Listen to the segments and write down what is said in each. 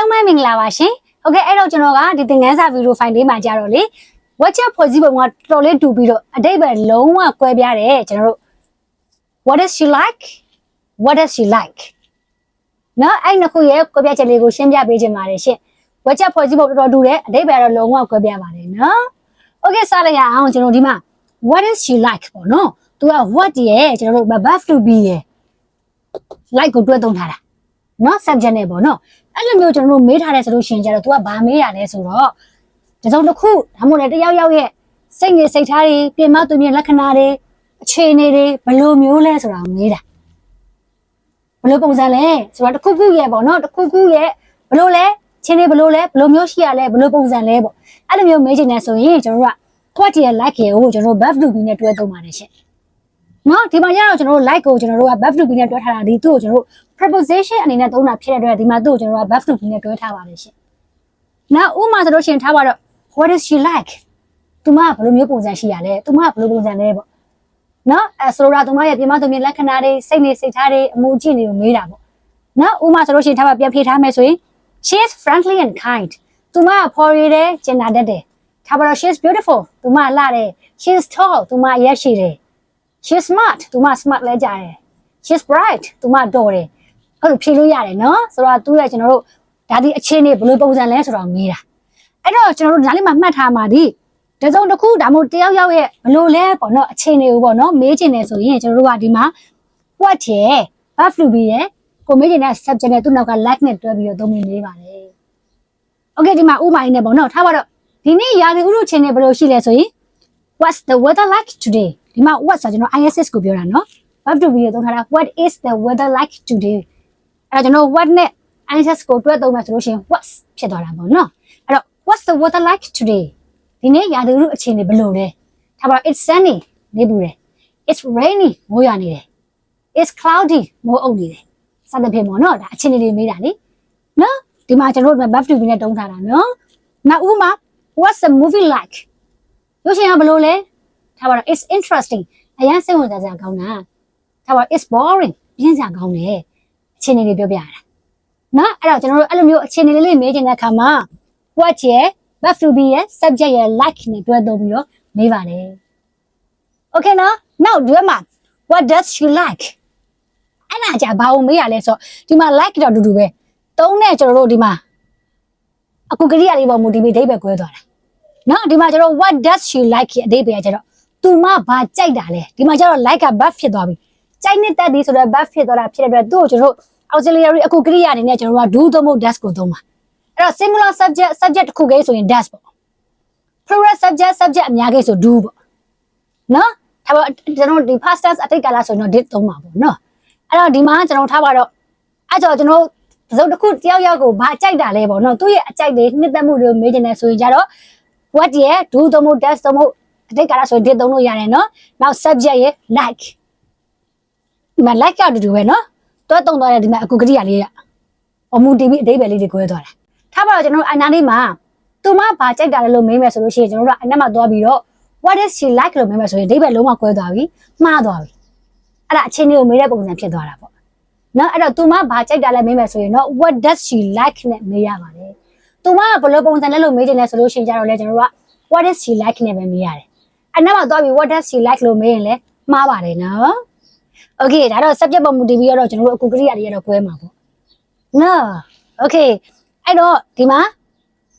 လုံးပဲမင်္ဂလာပါရှင်။ဟုတ်ကဲ့အဲ့တော့ကျွန်တော်ကဒီသင်ခန်းစာဗီဒီယိုဖိုင်လေးမှာကြတော့လေ WhatsApp ဖွဲ့စည်းပုံကတော်တော်လေးတူပြီးတော့အတိတ်ပဲလုံးဝကွဲပြားတယ်ကျွန်တော်တို့ What does she like? What does she like? နော်အဲ့နှစ်ခုရဲ့ကွဲပြားချက်လေးကိုရှင်းပြပေးခြင်းပါတယ်ရှင်။ WhatsApp ဖွဲ့စည်းပုံတော်တော်တူတယ်အတိတ်ပဲတော့လုံးဝကွဲပြားပါတယ်နော်။ Okay စလိုက်ရအောင်ကျွန်တော်ဒီမှာ What does she like ပေါ့နော်။ तू က what ရဲ့ကျွန်တော်တို့ verb to be ရဲ့ like ကိုတွဲသုံးထားတာ။ နော် subject နဲ့ပေါ့နော်။အဲ့လိုမျိုးကျွန်တော်တို့မေးထားတယ်ဆိုလို့ရှိရင်ကျတော့ तू ကဘာမေးရလဲဆိုတော့တစုံတစ်ခုဒါမှမဟုတ်လည်းတယောက်ယောက်ရဲ့စိတ်နေစိတ်ထားတွေပြင်မသူမြင်လက္ခဏာတွေအခြေအနေတွေဘယ်လိုမျိုးလဲဆိုတာကိုမေးတာဘယ်လိုပုံစံလဲဆိုတော့တစ်ခုခုရဲ့ပေါ့နော်တစ်ခုခုရဲ့ဘယ်လိုလဲချင်းနေဘယ်လိုလဲဘယ်လိုမျိုးရှိရလဲဘယ်လိုပုံစံလဲပေါ့အဲ့လိုမျိုးမေးချင်တယ်ဆိုရင်ကျွန်တော်တို့က what ရဲ့ like ရဲ့ကိုကျွန်တော်တို့ verb to be နဲ့တွဲသုံးပါတယ်ရှင့် နော်ဒီမှာကျတော့ကျွန်တော်တို့ like ကိုကျွန်တော်တို့က verb to be နဲ့တွဲထားတာဒီသူ့ကိုကျွန်တော်တို့ preposition အနေနဲ့သုံးတာဖြစ်တဲ့အတွက်ဒီမှာသူ့ကိုကျွန်တော်တို့က verb to be နဲ့တွဲထားပါတယ်ရှင့်နောက်ဥပမာဆိုလို့ရှိရင်ထားပါတော့ what is she like သူမကဘယ်လိုမျိုးပုံစံရှိရလဲသူမကဘယ်လိုပုံစံလဲပေါ့နော်အဲဆိုတော့သူမရဲ့ပြင်မသူမြင်လက္ခဏာတွေစိတ်နေစိတ်ထားတွေအမှုအကျင့်တွေကိုမေးတာပေါ့နော်ဥပမာဆိုလို့ရှိရင်ထားပါပြန်ဖြေထားမယ်ဆိုရင် she is friendly and kind သူမကဖော်ရည်တယ်ကျင်နာတတ်တယ်ထားပါတော့ she is beautiful သူမလှတယ် she is tall သူမရက်ရှိတယ် she is smart သူမ smart လဲကြတယ် she is bright သူမတော်တယ်အဲ့လိုဖြေလို့ရတယ်နော်ဆိုတော့သူရဲ့ကျွန်တော်တို့ဒါဒီအခြေအနေဘယ်လိုပုံစံလဲဆိုတော့မေးတာအဲ့တော့ကျွန်တော်တို့ဒါလေးမှာမှတ်ထားမှာဒီတစုံတစ်ခုဒါမှမဟုတ်တယောက်ယောက်ရဲ့ဘယ်လိုလဲပေါ့နော်အခြေအနေကိုပေါ့နော်မေးချင်တယ်ဆိုရင်ကျွန်တော်တို့ကဒီမှာ what ရဲ့ verb to be ရဲ့ကိုမေးချင်တဲ့ subject နဲ့သူ့နောက်က like နဲ့တွဲပြီးတော့သုံးမိနေပါတယ် okay ဒီမှာဥပမာလေးနဲ့ပေါ့နော်ထားပါတော့ဒီနေ့ရာသီဥတုအခြေအနေဘယ်လိုရှိလဲဆိုရင် what's the weather like today ဒီမှာ what ဆိုကျွန်တော် ISS ကိုပြောတာနော် verb to be ကိုသုံးထားတာ what is the weather like today အဲ့တော့ကျွန်တော် what နဲ့ ISS ကိုတွဲသုံးမယ်ဆိုလို့ရှိရင် what's ဖြစ်သွားတာပေါ့နော်အဲ့တော့ what's the weather like today ဒီနေ့ရာသီဥတုအခြေအနေဘယ်လိုလဲထားပါတော့ it's sunny နေပူတယ် it's rainy မိုးရွာနေတယ် it's cloudy မိုးအုပ်နေတယ်စသဖြင့်ပေါ့နော်ဒါအခြေအနေတွေမေးတာလေနော်ဒီမှာကျွန်တော်တို့ verb to be နဲ့တုံးထားတာနော်နောက်ဥပမာ what's the movie like ရုပ်ရှင်ကဘယ်လိုလဲ ထားပါတော့ it's interesting အရင်စိတ်ဝင်စားစရာကောင်းတာထားပါတော့ it's boring ပြင်းစရာကောင်းတယ်အခြေအနေတွေပြောပြရတာနော်အဲ့တော့ကျွန်တော်တို့အဲ့လိုမျိုးအခြေအနေလေးလေးမေးချင်တဲ့အခါမှာ what ရဲ့ verb to be ရဲ့ subject ရဲ့ like နဲ့တွဲသုံးပြီးတော့မေးပါတယ် okay နော်နောက်ဒီမှာ what does she like အဲ့ဒါじゃဘာကိုမေးရလဲဆိုတော့ဒီမှာ like တော့အတူတူပဲသုံးတဲ့ကျွန်တော်တို့ဒီမှာအခုကရိယာလေးပေါ်မူတည်ပြီးအဓိပ္ပာယ်ကွဲသွားတာနော်ဒီမှာကျွန်တော် what does she like ရဲ့အဓိပ္ပာယ်ကကျတော့ သူမဘာကြိုက်တာလဲဒီမှာကျတော့ like က verb ဖြစ်သွားပြီကြိုက်နဲ့တက်သည်ဆိုတော့ verb ဖြစ်သွားတာဖြစ်တဲ့အတွက်သူ့ကိုကျွန်တော်တို့ auxiliary အခုကရိယာအနေနဲ့ကျွန်တော်တို့က do သို့မဟုတ် does ကိုသုံးပါအဲ့တော့ singular subject subject တစ်ခုကိဆိုရင် does ပေါ့ plural subject subject အများကိဆို do ပေါ့နော်ဒါပေမဲ့ကျွန်တော်ဒီ past tense အတိတ်ကာလဆိုရင်တော့ did သုံးပါပေါ့နော်အဲ့တော့ဒီမှာကျွန်တော်ထားပါတော့အဲ့တော့ကျွန်တော်တစ်စုံတစ်ခုတယောက်ယောက်ကိုဘာကြိုက်တာလဲပေါ့နော်သူ့ရဲ့အကြိုက်တွေနှစ်သက်မှုတွေကိုမေးချင်တယ်ဆိုရင်ကြတော့ what ရဲ့ do သို့မဟုတ် does သို့မဟုတ် အတိတ်ကာလဆိုရင် did သုံးလို့ရတယ်နော်နောက် subject ရဲ့ like ဒီမှာ like ကအတူတူပဲနော်တွဲတုံသွားတဲ့ဒီမှာအခုကတိရလေးကအမှုတီးပြီးအတိတ်ပဲလေးတွေကွဲသွားတာထားပါတော့ကျွန်တော်အနာလေးမှာသူမဘာကြိုက်တာလဲလို့မေးမယ်ဆိုလို့ရှိရင်ကျွန်တော်တို့ကအနက်မှာသွားပြီးတော့ what is she like လို့မေးမယ်ဆိုရင်အတိတ်ပဲလုံးဝကွဲသွားပြီမှားသွားပြီအဲ့ဒါအချင်းတွေကိုမေးတဲ့ပုံစံဖြစ်သွားတာပေါ့နော်အဲ့တော့သူမဘာကြိုက်တာလဲမေးမယ်ဆိုရင်တော့ what does she like နဲ့မေးရပါတယ်သူမကဘယ်လိုပုံစံလဲလို့မေးချင်လဲဆိုလို့ရှိရင်ကြတော့လေကျွန်တော်တို့က what is she like နဲ့ပဲမေးရတယ် အနက်မှာသွားပြီး what does she like လို့မေးရင်လည်းမှားပါတယ်နော် okay ဒါတော့ subject ပေါ်မူတည်ပြီးတော့ကျွန်တော်တို့အခုကရိယာတွေကတော့ကွဲမှာပေါ့နော် okay အဲ့တော့ဒီမှာ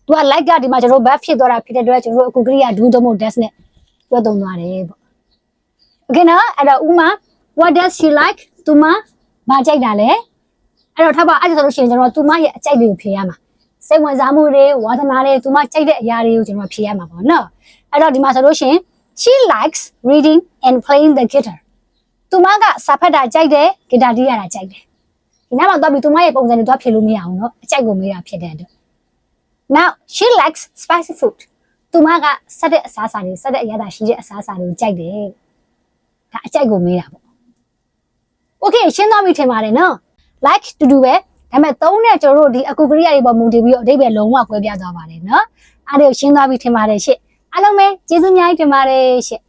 तू က like ကဒီမှာကျွန်တော်တို့ verb ဖြစ်သွားတာဖြစ်တဲ့အတွက်ကျွန်တော်တို့အခုကရိယာ do သို့မဟုတ် does နဲ့တွဲသုံးသွားတယ်ပေါ့ okay နော်အဲ့တော့ဥမာ what does she like သူမမကြိုက်တာလဲအဲ့တော့ထားပါအဲ့ဒါဆိုလို့ရှိရင်ကျွန်တော်သူမရဲ့အကြိုက်တွေကိုဖြေရမှာစိတ်ဝင်စားမှုတွေဝါသနာတွေသူမကြိုက်တဲ့အရာတွေကိုကျွန်တော်ဖြေရမှာပေါ့နော်အဲ့တော့ဒီမှာဆိုလို့ရှိရင် she likes reading and playing the guitar သူမကစာဖတ်တာကြိုက်တယ်ဂီတာတီးရတာကြိုက်တယ်ဒီနောက်မှာတော့ပြီးသူမရဲ့ပုံစံတွေတော့ဖြေလို့မရအောင်เนาะအကြိုက်ကိုမေးတာဖြစ်တဲ့အတွက် now she likes spicy food သူမကဆက်တဲ့အစားအစာတွေဆက်တဲ့အရသာရှိတဲ့အစားအစာတွေကိုကြိုက်တယ်ဒါအကြိုက်ကိုမေးတာပေါ့ okay ရှင်းသွားပြီထင်ပါတယ်နော် like တူတူပဲဒါပေမဲ့သုံးတဲ့ကျွန်တော်တို့ဒီအကူကရိယာတွေပေါ်မူတည်ပြီးတော့အဓိပ္ပာယ်လုံးဝကွဲပြားသွားပါတယ်နော်အားတွေကိုရှင်းသွားပြီထင်ပါတယ်ရှင့် အားလုံးပဲကျေးဇူးအများကြီးတင်ပါတယ်ရှင့်